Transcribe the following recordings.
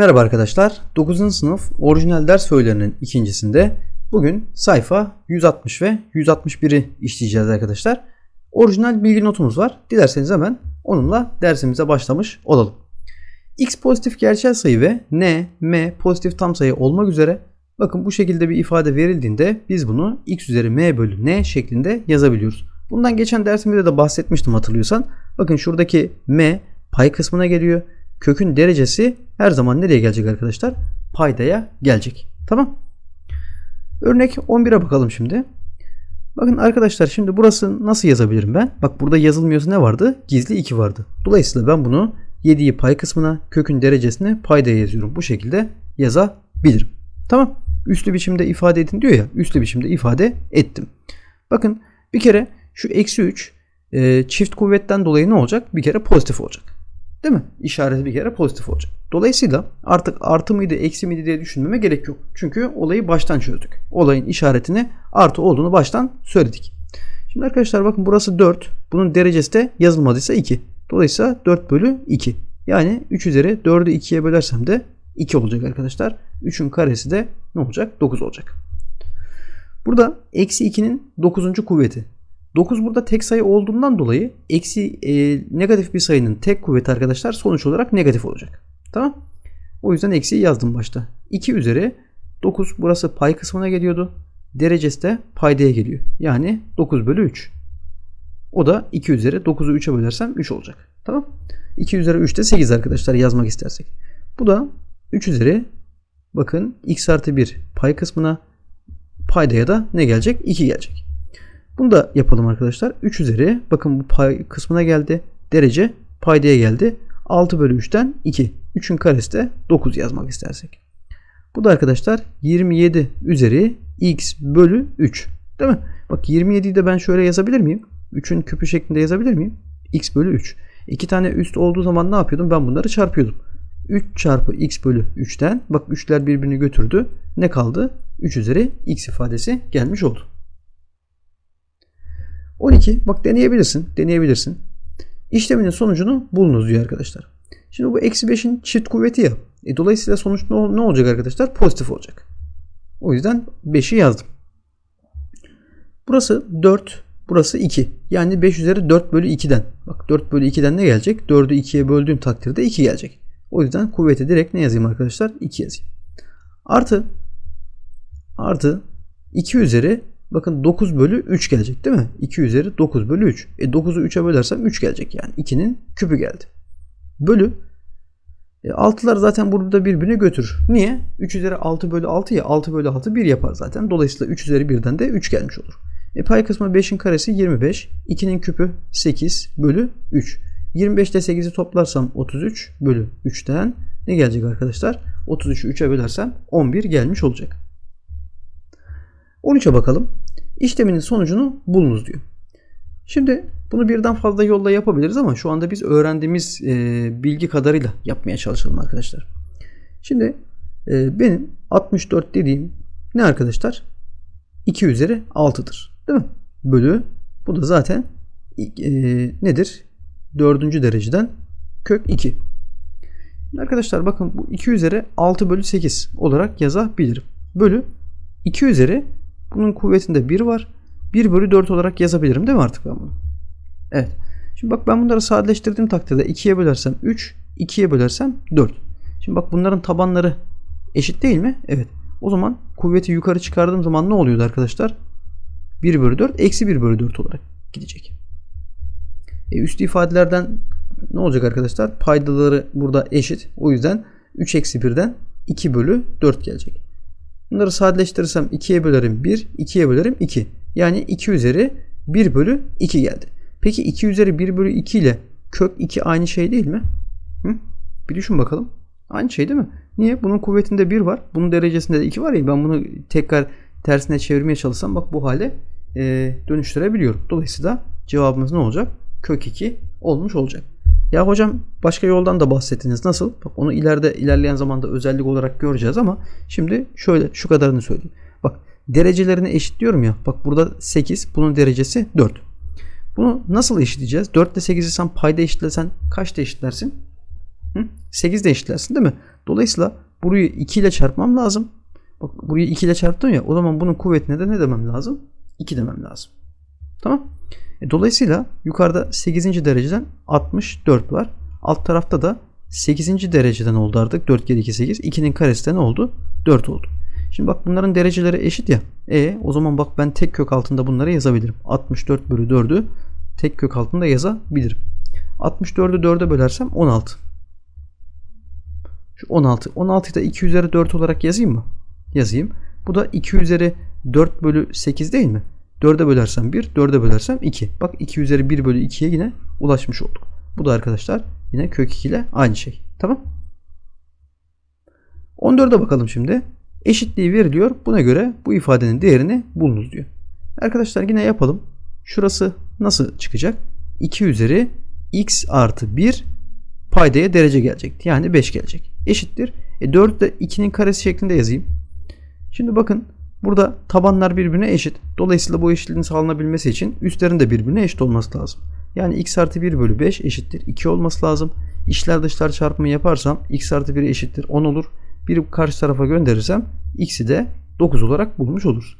Merhaba arkadaşlar. 9. sınıf orijinal ders öğelerinin ikincisinde bugün sayfa 160 ve 161'i işleyeceğiz arkadaşlar. Orijinal bilgi notumuz var. Dilerseniz hemen onunla dersimize başlamış olalım. X pozitif gerçel sayı ve N, M pozitif tam sayı olmak üzere bakın bu şekilde bir ifade verildiğinde biz bunu X üzeri M bölü N şeklinde yazabiliyoruz. Bundan geçen dersimizde de bahsetmiştim hatırlıyorsan. Bakın şuradaki M pay kısmına geliyor kökün derecesi her zaman nereye gelecek arkadaşlar? Paydaya gelecek. Tamam. Örnek 11'e bakalım şimdi. Bakın arkadaşlar şimdi burası nasıl yazabilirim ben? Bak burada yazılmıyorsa ne vardı? Gizli 2 vardı. Dolayısıyla ben bunu 7'yi pay kısmına kökün derecesine paydaya yazıyorum. Bu şekilde yazabilirim. Tamam. Üslü biçimde ifade edin diyor ya. Üslü biçimde ifade ettim. Bakın bir kere şu eksi 3 e, çift kuvvetten dolayı ne olacak? Bir kere pozitif olacak. Değil mi? İşareti bir kere pozitif olacak. Dolayısıyla artık artı mıydı eksi miydi diye düşünmeme gerek yok. Çünkü olayı baştan çözdük. Olayın işaretini artı olduğunu baştan söyledik. Şimdi arkadaşlar bakın burası 4. Bunun derecesi de yazılmadıysa 2. Dolayısıyla 4 bölü 2. Yani 3 üzeri 4'ü 2'ye bölersem de 2 olacak arkadaşlar. 3'ün karesi de ne olacak? 9 olacak. Burada eksi 2'nin 9. kuvveti. 9 burada tek sayı olduğundan dolayı eksi e, negatif bir sayının tek kuvveti arkadaşlar sonuç olarak negatif olacak. Tamam. O yüzden eksiyi yazdım başta. 2 üzeri 9 burası pay kısmına geliyordu. Derecesi de paydaya geliyor. Yani 9 bölü 3. O da 2 üzeri 9'u 3'e bölersem 3 olacak. Tamam. 2 üzeri 3 de 8 arkadaşlar yazmak istersek. Bu da 3 üzeri bakın x artı 1 pay kısmına paydaya da ne gelecek? 2 gelecek. Bunu da yapalım arkadaşlar. 3 üzeri bakın bu pay kısmına geldi. Derece paydaya geldi. 6 bölü 3'ten 2. 3'ün karesi de 9 yazmak istersek. Bu da arkadaşlar 27 üzeri x bölü 3. Değil mi? Bak 27'yi de ben şöyle yazabilir miyim? 3'ün küpü şeklinde yazabilir miyim? x bölü 3. İki tane üst olduğu zaman ne yapıyordum? Ben bunları çarpıyordum. 3 çarpı x bölü 3'ten bak 3'ler birbirini götürdü. Ne kaldı? 3 üzeri x ifadesi gelmiş oldu. 12 bak deneyebilirsin. Deneyebilirsin. İşleminin sonucunu bulunuz diyor arkadaşlar. Şimdi bu eksi 5'in çift kuvveti ya. E, dolayısıyla sonuç ne, ne olacak arkadaşlar? Pozitif olacak. O yüzden 5'i yazdım. Burası 4. Burası 2. Yani 5 üzeri 4 bölü 2'den. Bak 4 bölü 2'den ne gelecek? 4'ü 2'ye böldüğüm takdirde 2 gelecek. O yüzden kuvveti direkt ne yazayım arkadaşlar? 2 yazayım. Artı artı 2 üzeri Bakın 9 bölü 3 gelecek değil mi? 2 üzeri 9 bölü 3. E 9'u 3'e bölersem 3 gelecek yani. 2'nin küpü geldi. Bölü. E 6'lar zaten burada birbirini götürür. Niye? 3 üzeri 6 bölü 6 ya 6 bölü 6 1 yapar zaten. Dolayısıyla 3 üzeri 1'den de 3 gelmiş olur. E pay kısmı 5'in karesi 25. 2'nin küpü 8 bölü 3. 25 ile 8'i toplarsam 33 bölü 3'ten ne gelecek arkadaşlar? 33'ü 3'e bölersem 11 gelmiş olacak. 13'e bakalım. İşleminin sonucunu bulunuz diyor. Şimdi bunu birden fazla yolla yapabiliriz ama şu anda biz öğrendiğimiz e, bilgi kadarıyla yapmaya çalışalım arkadaşlar. Şimdi e, benim 64 dediğim ne arkadaşlar? 2 üzeri 6'dır. Değil mi? Bölü bu da zaten e, nedir? Dördüncü dereceden kök 2. Arkadaşlar bakın bu 2 üzeri 6 bölü 8 olarak yazabilirim. Bölü 2 üzeri bunun kuvvetinde 1 var. 1 bölü 4 olarak yazabilirim değil mi artık ben bunu? Evet. Şimdi bak ben bunları sadeleştirdiğim takdirde 2'ye bölersem 3, 2'ye bölersem 4. Şimdi bak bunların tabanları eşit değil mi? Evet. O zaman kuvveti yukarı çıkardığım zaman ne oluyordu arkadaşlar? 1 bölü 4 eksi 1 bölü 4 olarak gidecek. E, üst ifadelerden ne olacak arkadaşlar? Paydaları burada eşit. O yüzden 3 eksi 1'den 2 bölü 4 gelecek. Bunları sadeleştirirsem 2'ye bölerim 1, 2'ye bölerim 2. Yani 2 üzeri 1 bölü 2 geldi. Peki 2 üzeri 1 bölü 2 ile kök 2 aynı şey değil mi? Hı? Bir düşün bakalım. Aynı şey değil mi? Niye? Bunun kuvvetinde 1 var. Bunun derecesinde de 2 var ya. Ben bunu tekrar tersine çevirmeye çalışsam bak bu hale e, dönüştürebiliyorum. Dolayısıyla cevabımız ne olacak? Kök 2 olmuş olacak. Ya hocam başka yoldan da bahsettiniz. Nasıl? Bak onu ileride ilerleyen zamanda özellik olarak göreceğiz ama şimdi şöyle şu kadarını söyleyeyim. Bak derecelerini eşitliyorum ya. Bak burada 8. Bunun derecesi 4. Bunu nasıl eşitleyeceğiz? 4 ile 8'i sen payda eşitlesen kaçta eşitlersin? Hı? 8 de eşitlersin değil mi? Dolayısıyla burayı 2 ile çarpmam lazım. Bak burayı 2 ile çarptım ya o zaman bunun kuvvetine de ne demem lazım? 2 demem lazım. Tamam. E, dolayısıyla yukarıda 8. dereceden 64 var. Alt tarafta da 8. dereceden oldu artık. 4 kere 2 8. 2'nin karesi de ne oldu? 4 oldu. Şimdi bak bunların dereceleri eşit ya. E o zaman bak ben tek kök altında bunları yazabilirim. 64 bölü 4'ü tek kök altında yazabilirim. 64'ü 4'e bölersem 16. Şu 16. 16'yı da 2 üzeri 4 olarak yazayım mı? Yazayım. Bu da 2 üzeri 4 bölü 8 değil mi? 4'e bölersem 1, 4'e bölersem 2. Bak 2 üzeri 1 bölü 2'ye yine ulaşmış olduk. Bu da arkadaşlar yine kök 2 ile aynı şey. Tamam. 14'e bakalım şimdi. Eşitliği veriliyor. Buna göre bu ifadenin değerini bulunuz diyor. Arkadaşlar yine yapalım. Şurası nasıl çıkacak? 2 üzeri x artı 1 paydaya derece gelecekti. Yani 5 gelecek. Eşittir. E 4 de 2'nin karesi şeklinde yazayım. Şimdi bakın burada tabanlar birbirine eşit. Dolayısıyla bu eşitliğin sağlanabilmesi için üstlerin de birbirine eşit olması lazım. Yani x artı 1 bölü 5 eşittir 2 olması lazım. İçler dışlar çarpımı yaparsam x artı 1 eşittir 10 olur. Bir karşı tarafa gönderirsem x'i de 9 olarak bulmuş oluruz.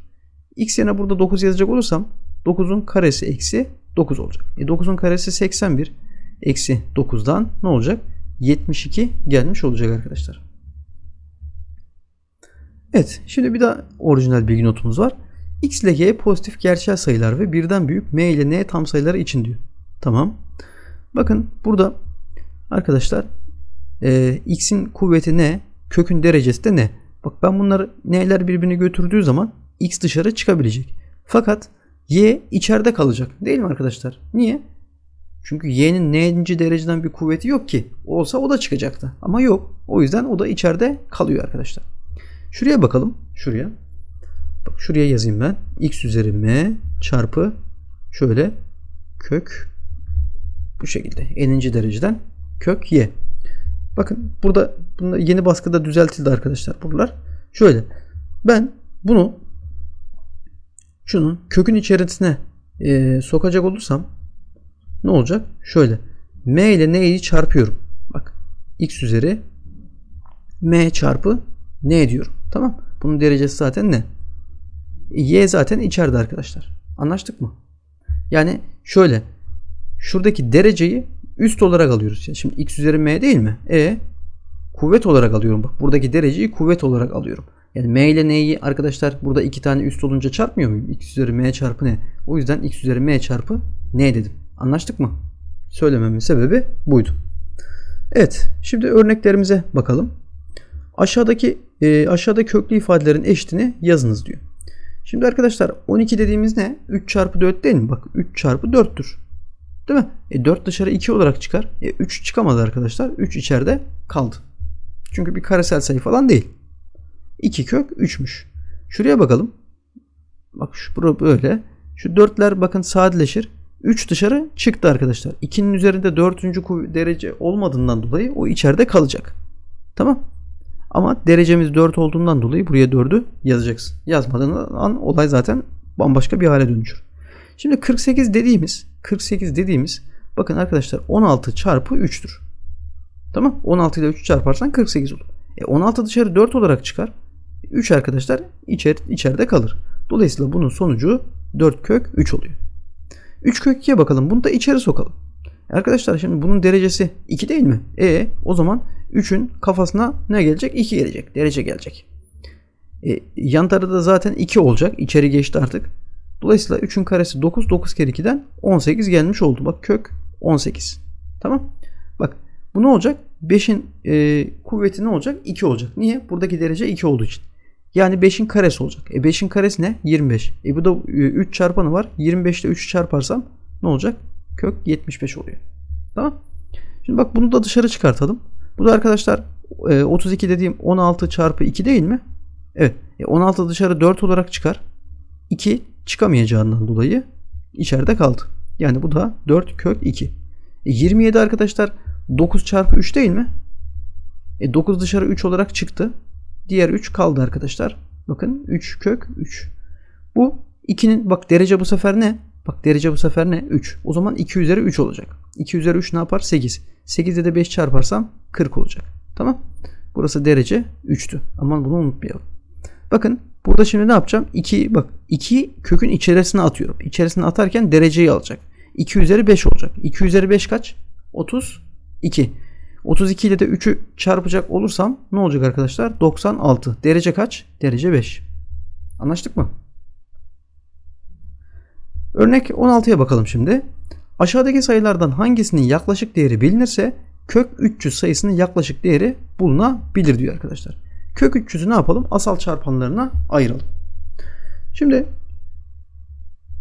x yerine burada 9 yazacak olursam 9'un karesi eksi 9 olacak. E 9'un karesi 81. Eksi 9'dan ne olacak? 72 gelmiş olacak arkadaşlar. Evet şimdi bir daha orijinal bilgi notumuz var. X ile Y pozitif gerçel sayılar ve birden büyük M ile N tam sayıları için diyor. Tamam. Bakın burada arkadaşlar e, X'in kuvveti ne? Kökün derecesi de ne? Bak ben bunları N'ler birbirini götürdüğü zaman X dışarı çıkabilecek. Fakat Y içeride kalacak. Değil mi arkadaşlar? Niye? Çünkü y'nin n'inci dereceden bir kuvveti yok ki. Olsa o da çıkacaktı. Ama yok. O yüzden o da içeride kalıyor arkadaşlar. Şuraya bakalım. Şuraya. Bak şuraya yazayım ben. x üzeri m çarpı şöyle kök bu şekilde. n'inci dereceden kök y. Bakın burada yeni baskıda düzeltildi arkadaşlar buralar. Şöyle ben bunu şunun kökün içerisine e, sokacak olursam ne olacak? Şöyle. M ile N'yi çarpıyorum. Bak. X üzeri M çarpı N diyorum. Tamam. Bunun derecesi zaten ne? Y zaten içeride arkadaşlar. Anlaştık mı? Yani şöyle. Şuradaki dereceyi üst olarak alıyoruz. Şimdi X üzeri M değil mi? E kuvvet olarak alıyorum. Bak buradaki dereceyi kuvvet olarak alıyorum. Yani M ile N'yi arkadaşlar burada iki tane üst olunca çarpmıyor muyum? X üzeri M çarpı N. O yüzden X üzeri M çarpı N dedim. Anlaştık mı? Söylememin sebebi buydu. Evet, şimdi örneklerimize bakalım. Aşağıdaki e, aşağıda köklü ifadelerin eşitini yazınız diyor. Şimdi arkadaşlar 12 dediğimiz ne? 3 çarpı 4 değil mi? Bak 3 çarpı 4'tür. Değil mi? E 4 dışarı 2 olarak çıkar. E 3 çıkamadı arkadaşlar. 3 içeride kaldı. Çünkü bir karesel sayı falan değil. 2 kök 3'müş. Şuraya bakalım. Bak şu böyle. Şu 4'ler bakın sadeleşir. 3 dışarı çıktı arkadaşlar. 2'nin üzerinde 4. derece olmadığından dolayı o içeride kalacak. Tamam. Ama derecemiz 4 olduğundan dolayı buraya 4'ü yazacaksın. Yazmadığın an olay zaten bambaşka bir hale dönüşür. Şimdi 48 dediğimiz 48 dediğimiz bakın arkadaşlar 16 çarpı 3'tür. Tamam. 16 ile 3 çarparsan 48 olur. E 16 dışarı 4 olarak çıkar. 3 arkadaşlar içer, içeride kalır. Dolayısıyla bunun sonucu 4 kök 3 oluyor. 3 kök 2'ye bakalım. Bunu da içeri sokalım. Arkadaşlar şimdi bunun derecesi 2 değil mi? E o zaman 3'ün kafasına ne gelecek? 2 gelecek. Derece gelecek. E, yan tarafta da zaten 2 olacak. İçeri geçti artık. Dolayısıyla 3'ün karesi 9. 9 kere 2'den 18 gelmiş oldu. Bak kök 18. Tamam. Bak bu ne olacak? 5'in e, kuvveti ne olacak? 2 olacak. Niye? Buradaki derece 2 olduğu için. Yani 5'in karesi olacak. E 5'in karesi ne? 25. E bu da 3 çarpanı var. 25 ile 3'ü çarparsam ne olacak? Kök 75 oluyor. Tamam. Şimdi bak bunu da dışarı çıkartalım. Bu da arkadaşlar 32 dediğim 16 çarpı 2 değil mi? Evet. E 16 dışarı 4 olarak çıkar. 2 çıkamayacağından dolayı içeride kaldı. Yani bu da 4 kök 2. E 27 arkadaşlar 9 çarpı 3 değil mi? E 9 dışarı 3 olarak çıktı. Diğer 3 kaldı arkadaşlar. Bakın 3 kök 3. Bu 2'nin bak derece bu sefer ne? Bak derece bu sefer ne? 3. O zaman 2 üzeri 3 olacak. 2 üzeri 3 ne yapar? 8. 8'de de 5 çarparsam 40 olacak. Tamam. Burası derece 3'tü. Aman bunu unutmayalım. Bakın burada şimdi ne yapacağım? 2 bak 2 kökün içerisine atıyorum. İçerisine atarken dereceyi alacak. 2 üzeri 5 olacak. 2 üzeri 5 kaç? 32. 32 ile de 3'ü çarpacak olursam ne olacak arkadaşlar? 96. Derece kaç? Derece 5. Anlaştık mı? Örnek 16'ya bakalım şimdi. Aşağıdaki sayılardan hangisinin yaklaşık değeri bilinirse kök 300 sayısının yaklaşık değeri bulunabilir diyor arkadaşlar. Kök 300'ü ne yapalım? Asal çarpanlarına ayıralım. Şimdi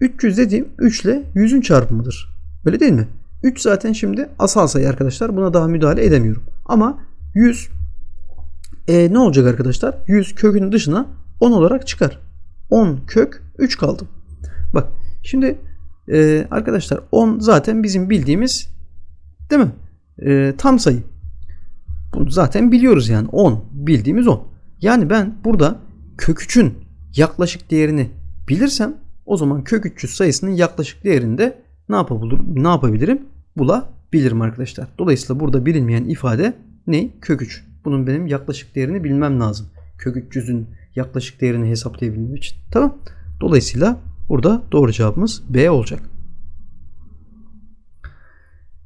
300 dediğim 3 ile 100'ün çarpımıdır. Öyle değil mi? 3 zaten şimdi asal sayı arkadaşlar. Buna daha müdahale edemiyorum. Ama 100 e, ne olacak arkadaşlar? 100 kökün dışına 10 olarak çıkar. 10 kök 3 kaldı. Bak şimdi e, arkadaşlar 10 zaten bizim bildiğimiz değil mi? E, tam sayı. Bunu zaten biliyoruz yani 10 bildiğimiz 10. Yani ben burada kök 3'ün yaklaşık değerini bilirsem o zaman kök 300 sayısının yaklaşık değerinde ne yapabilirim? Ne yapabilirim? Bulabilirim arkadaşlar. Dolayısıyla burada bilinmeyen ifade ne? Kök 3. Bunun benim yaklaşık değerini bilmem lazım. Kök 300'ün yaklaşık değerini hesaplayabilmem için. Tamam. Dolayısıyla burada doğru cevabımız B olacak.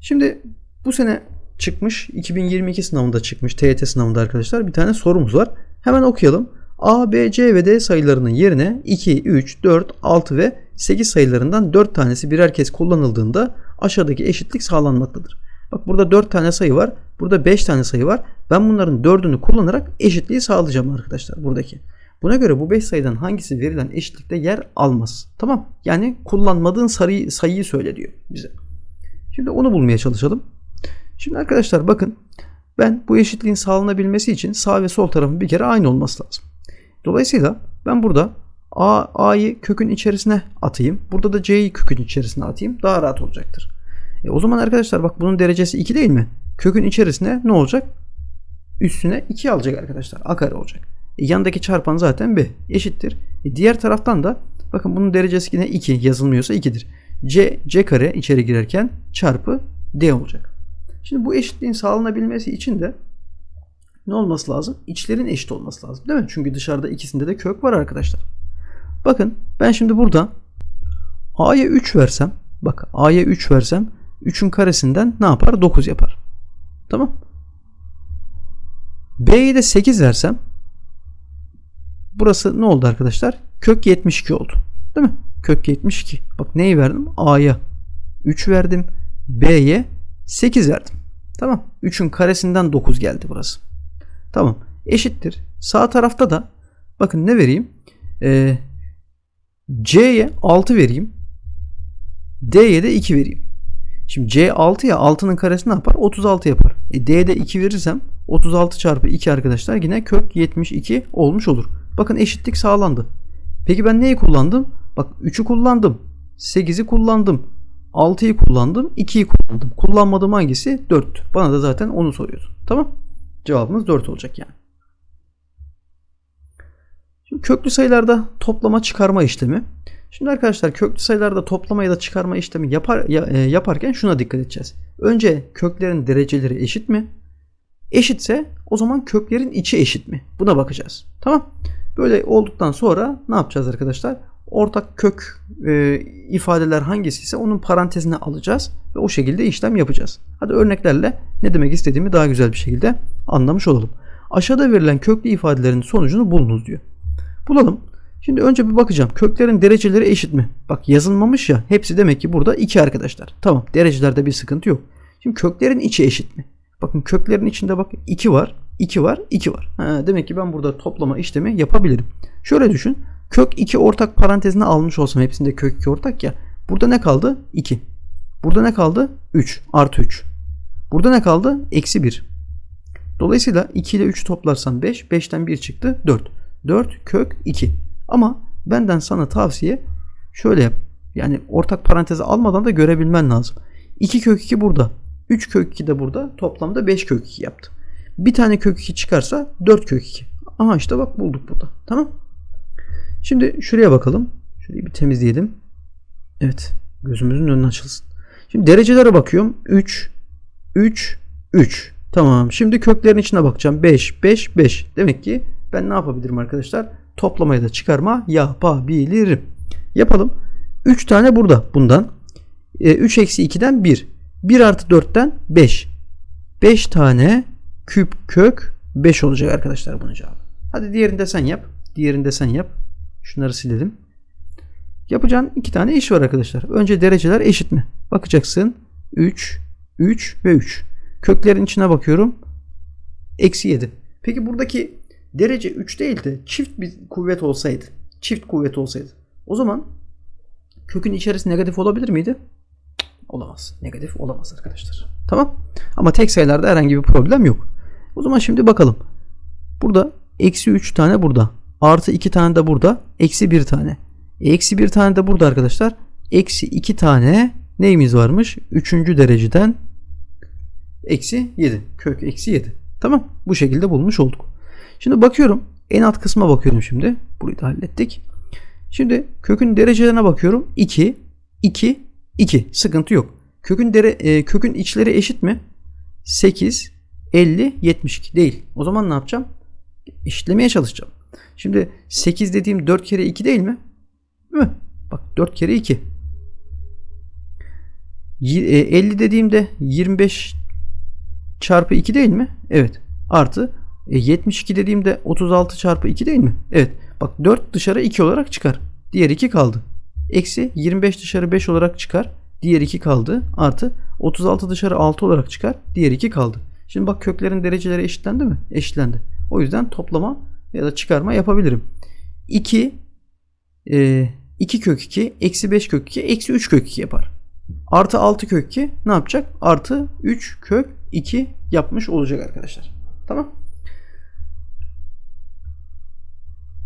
Şimdi bu sene çıkmış 2022 sınavında çıkmış TYT sınavında arkadaşlar bir tane sorumuz var. Hemen okuyalım. A, B, C ve D sayılarının yerine 2, 3, 4, 6 ve 8 sayılarından 4 tanesi birer kez kullanıldığında aşağıdaki eşitlik sağlanmaktadır. Bak burada 4 tane sayı var. Burada 5 tane sayı var. Ben bunların 4'ünü kullanarak eşitliği sağlayacağım arkadaşlar buradaki. Buna göre bu 5 sayıdan hangisi verilen eşitlikte yer almaz. Tamam. Yani kullanmadığın sayıyı, sayıyı söyle diyor bize. Şimdi onu bulmaya çalışalım. Şimdi arkadaşlar bakın ben bu eşitliğin sağlanabilmesi için sağ ve sol tarafın bir kere aynı olması lazım. Dolayısıyla ben burada A, A'yı kökün içerisine atayım. Burada da C'yi kökün içerisine atayım. Daha rahat olacaktır. E o zaman arkadaşlar bak bunun derecesi 2 değil mi? Kökün içerisine ne olacak? Üstüne 2 alacak arkadaşlar. A kare olacak. Yandaki çarpan zaten B. Eşittir. E diğer taraftan da bakın bunun derecesi yine 2 yazılmıyorsa 2'dir. C, C kare içeri girerken çarpı D olacak. Şimdi bu eşitliğin sağlanabilmesi için de ne olması lazım? İçlerin eşit olması lazım değil mi? Çünkü dışarıda ikisinde de kök var arkadaşlar. Bakın ben şimdi burada A'ya 3 versem bak A'ya 3 versem 3'ün karesinden ne yapar? 9 yapar. Tamam. B'ye de 8 versem burası ne oldu arkadaşlar? Kök 72 oldu. Değil mi? Kök 72. Bak neyi verdim? A'ya 3 verdim. B'ye 8 verdim. Tamam. 3'ün karesinden 9 geldi burası. Tamam. Eşittir. Sağ tarafta da bakın ne vereyim? Ee, C'ye 6 vereyim. D'ye de 2 vereyim. Şimdi C 6 ya 6'nın karesi ne yapar? 36 yapar. E D'ye 2 verirsem 36 çarpı 2 arkadaşlar yine kök 72 olmuş olur. Bakın eşitlik sağlandı. Peki ben neyi kullandım? Bak 3'ü kullandım. 8'i kullandım. 6'yı kullandım. 2'yi kullandım. Kullanmadığım hangisi? 4'tü. Bana da zaten onu soruyorsun. Tamam. Cevabımız 4 olacak yani. Şimdi köklü sayılarda toplama çıkarma işlemi. Şimdi arkadaşlar köklü sayılarda toplama ya da çıkarma işlemi yapar, ya, e, yaparken şuna dikkat edeceğiz. Önce köklerin dereceleri eşit mi? Eşitse o zaman köklerin içi eşit mi? Buna bakacağız. Tamam. Böyle olduktan sonra ne yapacağız arkadaşlar? Ortak kök e, ifadeler hangisi ise onun parantezine alacağız ve o şekilde işlem yapacağız. Hadi örneklerle ne demek istediğimi daha güzel bir şekilde anlamış olalım. Aşağıda verilen köklü ifadelerin sonucunu bulunuz diyor. Bulalım. Şimdi önce bir bakacağım. Köklerin dereceleri eşit mi? Bak yazılmamış ya. Hepsi demek ki burada 2 arkadaşlar. Tamam. Derecelerde bir sıkıntı yok. Şimdi köklerin içi eşit mi? Bakın köklerin içinde bak 2 var, 2 var, 2 var. Ha, demek ki ben burada toplama işlemi yapabilirim. Şöyle düşün. Kök 2 ortak parantezine almış olsam hepsinde kök 2 ortak ya. Burada ne kaldı? 2. Burada ne kaldı? 3 artı 3. Burada ne kaldı? Eksi 1. Dolayısıyla 2 ile 3 toplarsam 5. 5'ten 1 çıktı 4. 4 kök 2. Ama benden sana tavsiye şöyle yap. Yani ortak paranteze almadan da görebilmen lazım. 2 kök 2 burada. 3 kök 2 de burada. Toplamda 5 kök 2 yaptı. Bir tane kök 2 çıkarsa 4 kök 2. Aha işte bak bulduk burada. Tamam. Şimdi şuraya bakalım. Şurayı bir temizleyelim. Evet. Gözümüzün önüne açılsın. Şimdi derecelere bakıyorum. 3, 3, 3. Tamam. Şimdi köklerin içine bakacağım. 5, 5, 5. Demek ki ben ne yapabilirim arkadaşlar? Toplamaya da çıkarma yapabilirim. Yapalım. 3 tane burada bundan. E, 3 eksi 2'den 1. 1 artı 4'ten 5. 5 tane küp kök 5 olacak arkadaşlar bunun cevabı. Hadi diğerinde sen yap. Diğerinde sen yap. Şunları silelim. Yapacağın iki tane iş var arkadaşlar. Önce dereceler eşit mi? Bakacaksın. 3, 3 ve 3. Köklerin içine bakıyorum. Eksi 7. Peki buradaki derece 3 değil de çift bir kuvvet olsaydı. Çift kuvvet olsaydı. O zaman kökün içerisi negatif olabilir miydi? Olamaz. Negatif olamaz arkadaşlar. Tamam. Ama tek sayılarda herhangi bir problem yok. O zaman şimdi bakalım. Burada eksi 3 tane burada. Artı 2 tane de burada. Eksi 1 tane. Eksi 1 tane de burada arkadaşlar. Eksi 2 tane neyimiz varmış? 3. dereceden eksi 7. Kök eksi 7. Tamam. Bu şekilde bulmuş olduk. Şimdi bakıyorum. En alt kısma bakıyorum şimdi. Burayı da hallettik. Şimdi kökün derecelerine bakıyorum. 2, 2, 2. Sıkıntı yok. Kökün dere, e, kökün içleri eşit mi? 8, 50, 72 değil. O zaman ne yapacağım? Eşitlemeye çalışacağım. Şimdi 8 dediğim 4 kere 2 değil mi? Değil mi? Bak 4 kere 2. 50 dediğimde 25 çarpı 2 değil mi? Evet. Artı 72 dediğimde 36 çarpı 2 değil mi? Evet. Bak 4 dışarı 2 olarak çıkar. Diğer 2 kaldı. Eksi 25 dışarı 5 olarak çıkar. Diğer 2 kaldı. Artı 36 dışarı 6 olarak çıkar. Diğer 2 kaldı. Şimdi bak köklerin dereceleri eşitlendi mi? Eşitlendi. O yüzden toplama ya da çıkarma yapabilirim. 2 e, 2 kök 2 eksi 5 kök 2 eksi 3 kök 2 yapar. Artı 6 kök 2 ne yapacak? Artı 3 kök 2 yapmış olacak arkadaşlar. Tamam.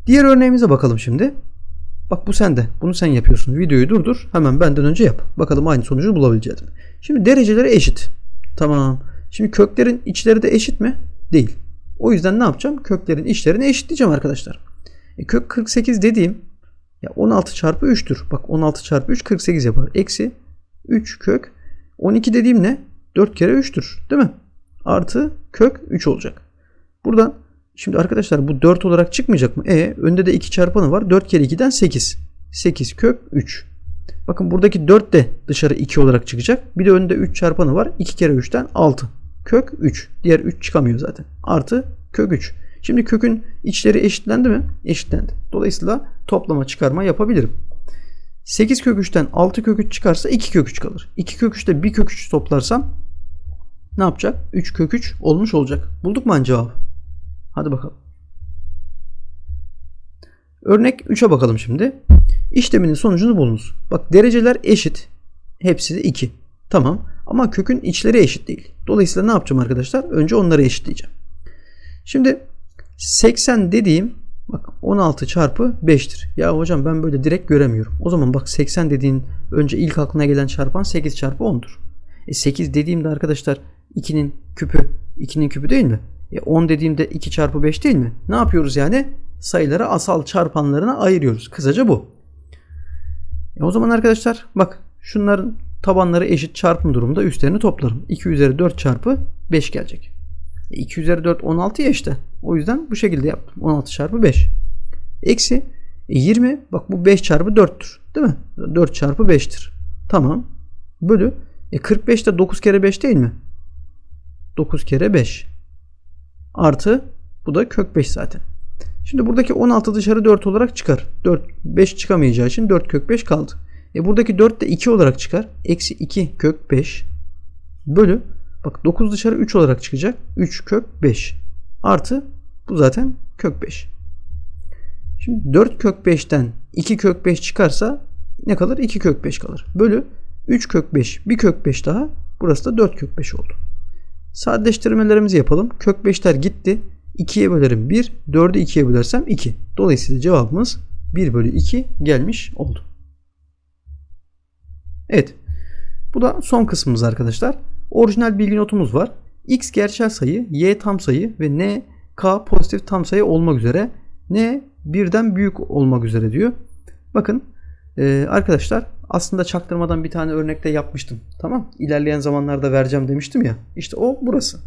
Diğer örneğimize bakalım şimdi. Bak bu sende. Bunu sen yapıyorsun. Videoyu durdur. Hemen benden önce yap. Bakalım aynı sonucu bulabileceğiz? Şimdi dereceleri eşit. Tamam. Şimdi köklerin içleri de eşit mi? Değil. O yüzden ne yapacağım? Köklerin içlerini eşitleyeceğim arkadaşlar. E, kök 48 dediğim ya 16 çarpı 3'tür. Bak 16 çarpı 3 48 yapar. Eksi 3 kök 12 dediğim ne? 4 kere 3'tür. Değil mi? Artı kök 3 olacak. Buradan şimdi arkadaşlar bu 4 olarak çıkmayacak mı? E önde de 2 çarpanı var. 4 kere 2'den 8. 8 kök 3. Bakın buradaki 4 de dışarı 2 olarak çıkacak. Bir de önde 3 çarpanı var. 2 kere 3'ten 6. Kök 3. Diğer 3 çıkamıyor zaten. Artı kök 3. Şimdi kökün içleri eşitlendi mi? Eşitlendi. Dolayısıyla toplama çıkarma yapabilirim. 8 kök 3'ten 6 kök 3 çıkarsa 2 kök 3 kalır. 2 kök 3'te 1 kök 3 toplarsam ne yapacak? 3 kök 3 olmuş olacak. Bulduk mu cevabı? Hadi bakalım. Örnek 3'e bakalım şimdi. İşleminin sonucunu bulunuz. Bak dereceler eşit. Hepsi de 2. Tamam. Ama kökün içleri eşit değil. Dolayısıyla ne yapacağım arkadaşlar? Önce onları eşitleyeceğim. Şimdi 80 dediğim bak 16 çarpı 5'tir. Ya hocam ben böyle direkt göremiyorum. O zaman bak 80 dediğin önce ilk aklına gelen çarpan 8 çarpı 10'dur. E 8 dediğimde arkadaşlar 2'nin küpü 2'nin küpü değil mi? E 10 dediğimde 2 çarpı 5 değil mi? Ne yapıyoruz yani? Sayıları asal çarpanlarına ayırıyoruz. Kısaca bu. E o zaman arkadaşlar bak şunların tabanları eşit çarpım durumunda üstlerini toplarım. 2 üzeri 4 çarpı 5 gelecek. 2 üzeri 4 16 ya işte. O yüzden bu şekilde yaptım. 16 çarpı 5. Eksi 20. Bak bu 5 çarpı 4'tür. Değil mi? 4 çarpı 5'tir. Tamam. Bölü. E 45 de 9 kere 5 değil mi? 9 kere 5. Artı bu da kök 5 zaten. Şimdi buradaki 16 dışarı 4 olarak çıkar. 4, 5 çıkamayacağı için 4 kök 5 kaldı. E buradaki 4 de 2 olarak çıkar. Eksi 2 kök 5 bölü Bak 9 dışarı 3 olarak çıkacak. 3 kök 5. Artı bu zaten kök 5. Şimdi 4 kök 5'ten 2 kök 5 çıkarsa ne kalır? 2 kök 5 kalır. Bölü 3 kök 5. 1 kök 5 daha. Burası da 4 kök 5 oldu. Sadeleştirmelerimizi yapalım. Kök 5'ler gitti. 2'ye bölerim 1. 4'ü 2'ye bölersem 2. Dolayısıyla cevabımız 1 bölü 2 gelmiş oldu. Evet. Bu da son kısmımız arkadaşlar. Orijinal bilgi notumuz var. X gerçel sayı, Y tam sayı ve N K pozitif tam sayı olmak üzere N birden büyük olmak üzere diyor. Bakın e, arkadaşlar aslında çaktırmadan bir tane örnekte yapmıştım. Tamam. İlerleyen zamanlarda vereceğim demiştim ya. İşte o burası.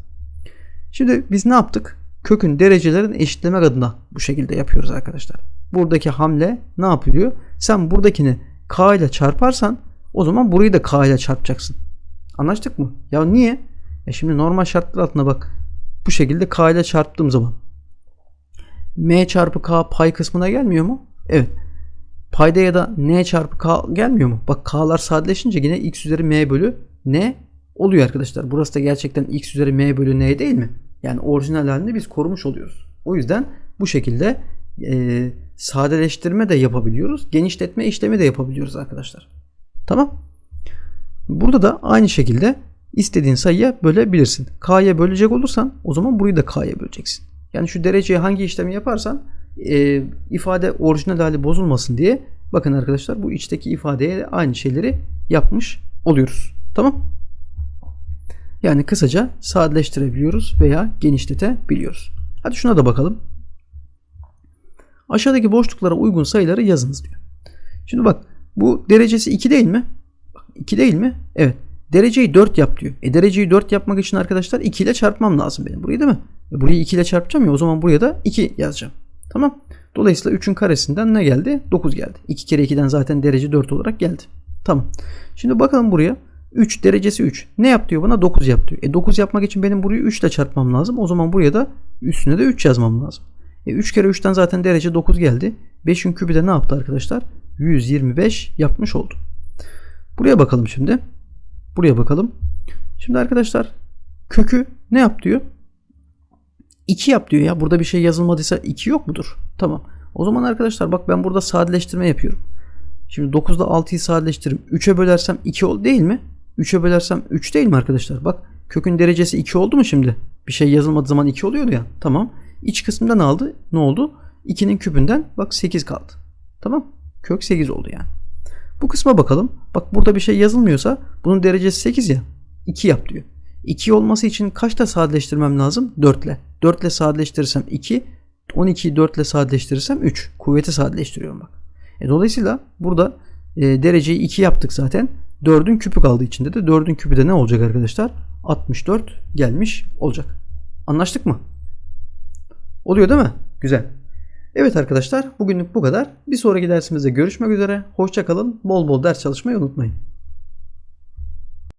Şimdi biz ne yaptık? Kökün derecelerini eşitlemek adına bu şekilde yapıyoruz arkadaşlar. Buradaki hamle ne yapılıyor? Sen buradakini k ile çarparsan o zaman burayı da k ile çarpacaksın. Anlaştık mı? Ya niye? E şimdi normal şartlar altında bak. Bu şekilde k ile çarptığım zaman m çarpı k pay kısmına gelmiyor mu? Evet. Payda ya da n çarpı k gelmiyor mu? Bak k'lar sadeleşince yine x üzeri m bölü n oluyor arkadaşlar. Burası da gerçekten x üzeri m bölü n değil mi? Yani orijinal halinde biz korumuş oluyoruz. O yüzden bu şekilde e, sadeleştirme de yapabiliyoruz. Genişletme işlemi de yapabiliyoruz arkadaşlar. Tamam. Burada da aynı şekilde istediğin sayıya bölebilirsin. K'ya bölecek olursan o zaman burayı da K'ya böleceksin. Yani şu dereceye hangi işlemi yaparsan e, ifade orijinal hali bozulmasın diye bakın arkadaşlar bu içteki ifadeye de aynı şeyleri yapmış oluyoruz. Tamam. Yani kısaca sadeleştirebiliyoruz veya genişletebiliyoruz. Hadi şuna da bakalım. Aşağıdaki boşluklara uygun sayıları yazınız diyor. Şimdi bak bu derecesi 2 değil mi? 2 değil mi? Evet. Dereceyi 4 yap diyor. E dereceyi 4 yapmak için arkadaşlar 2 ile çarpmam lazım benim. Burayı değil mi? E burayı 2 ile çarpacağım ya o zaman buraya da 2 yazacağım. Tamam. Dolayısıyla 3'ün karesinden ne geldi? 9 geldi. 2 kere 2'den zaten derece 4 olarak geldi. Tamam. Şimdi bakalım buraya. 3 derecesi 3. Ne yap diyor bana? 9 yap diyor. E 9 yapmak için benim burayı 3 ile çarpmam lazım. O zaman buraya da üstüne de 3 yazmam lazım. E 3 kere 3'ten zaten derece 9 geldi. 5'in kübü de ne yaptı arkadaşlar? 125 yapmış oldu. Buraya bakalım şimdi. Buraya bakalım. Şimdi arkadaşlar kökü ne yap diyor? 2 yap diyor ya. Burada bir şey yazılmadıysa 2 yok mudur? Tamam. O zaman arkadaşlar bak ben burada sadeleştirme yapıyorum. Şimdi 9'da 6'yı sadeleştiririm. 3'e bölersem 2 ol değil mi? 3'e bölersem 3 değil mi arkadaşlar? Bak kökün derecesi 2 oldu mu şimdi? Bir şey yazılmadığı zaman 2 oluyordu ya. Tamam. İç kısmında ne aldı? Ne oldu? 2'nin küpünden bak 8 kaldı. Tamam. Kök 8 oldu yani. Bu kısma bakalım. Bak burada bir şey yazılmıyorsa bunun derecesi 8 ya. 2 yap diyor. 2 olması için kaçta sadeleştirmem lazım? 4 ile. 4 ile sadeleştirirsem 2. 12'yi 4 ile sadeleştirirsem 3. Kuvveti sadeleştiriyorum bak. E, dolayısıyla burada e, dereceyi 2 yaptık zaten. 4'ün küpü kaldığı içinde de 4'ün küpü de ne olacak arkadaşlar? 64 gelmiş olacak. Anlaştık mı? Oluyor değil mi? Güzel. Evet arkadaşlar bugünlük bu kadar. Bir sonraki dersimizde görüşmek üzere. Hoşçakalın. Bol bol ders çalışmayı unutmayın.